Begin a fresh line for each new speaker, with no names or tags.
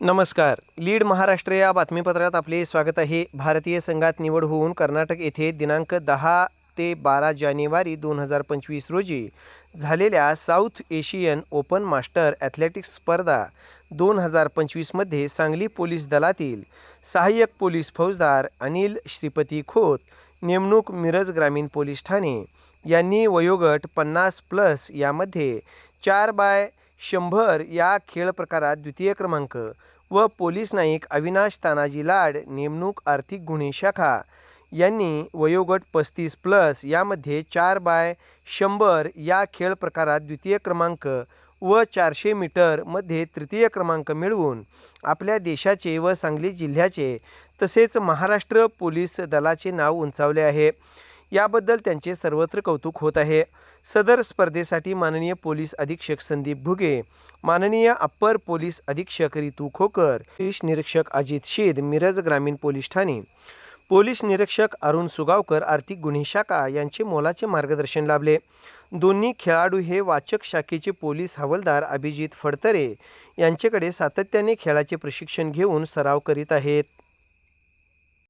नमस्कार. लीड महाराष्ट्र या बातमीपत्रात आपले स्वागत आहे. भारतीय संघात निवड होऊन कर्नाटक येथे दिनांक दहा ते बारा जानेवारी दोन हजार पंचवीस रोजी झालेल्या South Asian open master athletics स्पर्धा दोन हजार पंचवीसमध्ये सांगली पोलीस दलातील सहाय्यक पोलीस फौजदार अनिल श्रीपती खोत नेमणूक मिरज ग्रामीण पोलीस ठाणे यांनी वयोगट पन्नास प्लस यामध्ये चार बाय शंभर या खेळ प्रकारात द्वितीय क्रमांक व पोलीस नाईक अविनाश तानाजी लाड नेमणूक आर्थिक गुन्हे शाखा यांनी वयोगट पस्तीस प्लस यामध्ये चार बाय शंभर या खेळ प्रकारात द्वितीय क्रमांक व चारशे मीटरमध्ये तृतीय क्रमांक मिळवून आपल्या देशाचे व सांगली जिल्ह्याचे तसेच महाराष्ट्र पोलीस दलाचे नाव उंचावले आहे. याबद्दल त्यांचे सर्वत्र कौतुक होत आहे. सदर स्पर्धेसाठी माननीय पोलीस अधीक्षक संदीप भुगे माननीय अप्पर पोलीस अधीक्षक रितू खोकर पोलीस निरीक्षक अजित शेद मिरज ग्रामीण पोलीस ठाणे पोलीस निरीक्षक अरुण सुगावकर आर्थिक गुन्हे शाखा यांचे मोलाचे मार्गदर्शन लाभले. दोन्ही खेळाडू हे वाचक शाखेचे पोलीस हवालदार अभिजित फडतरे यांच्याकडे सातत्याने खेळाचे प्रशिक्षण घेऊन सराव करीत आहेत.